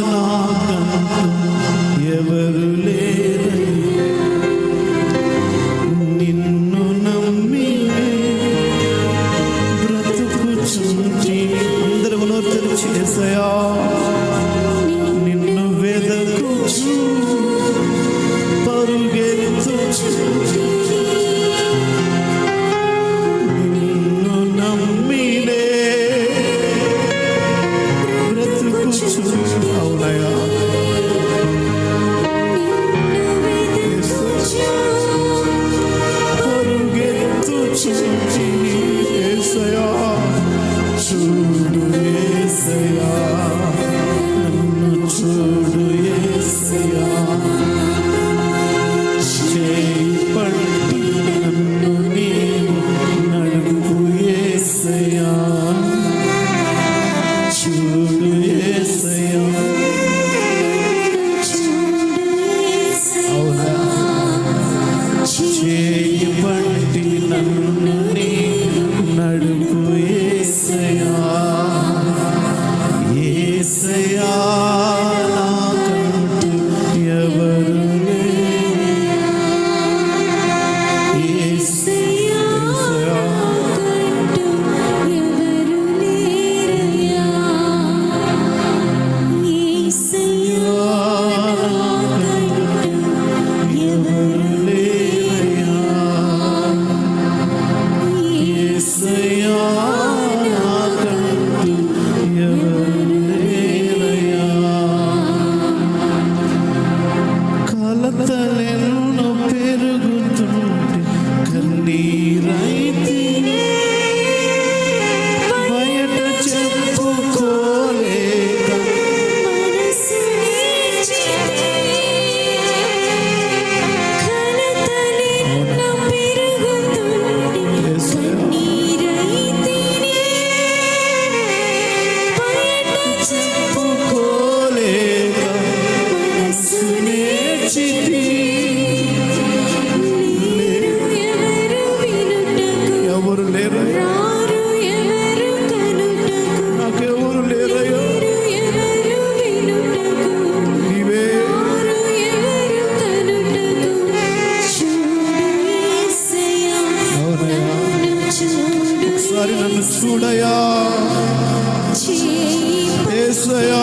not విడిచితి ఎవరు లేరు నాకెవరు లేరయ్యా? నీవే. ఒకసారి నన్ను చూడయా ఏసయా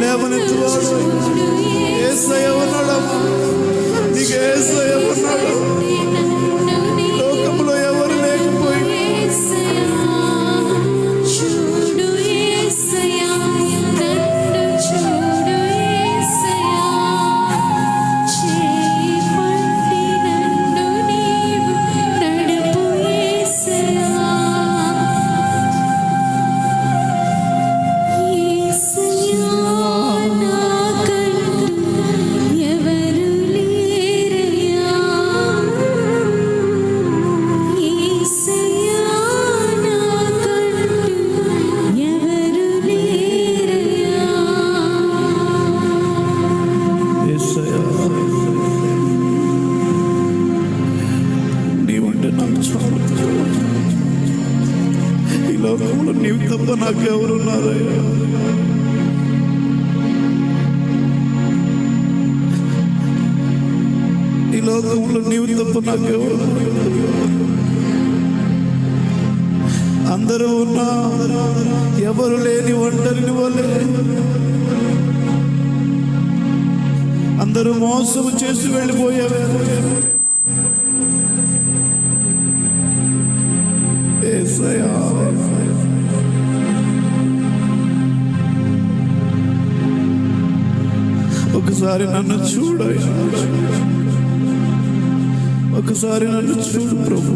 లేవనెత్తువాడు ఏసయ్య ఉన్నాడు నీకు ఏసయ్య ఉన్నాడు నాకెవరున్నారయ్యా? ఈ లోకంలో నీవు తప్ప నాకెవరు అందరూ ఉన్నా ఎవరు లేని ఒంటరిని వాళ్ళే అందరూ మోసం చేసి వెళ్ళిపోయారు. ఒకసారి నన్ను చూడ ఒకసారి నన్ను చూడు ప్రభు.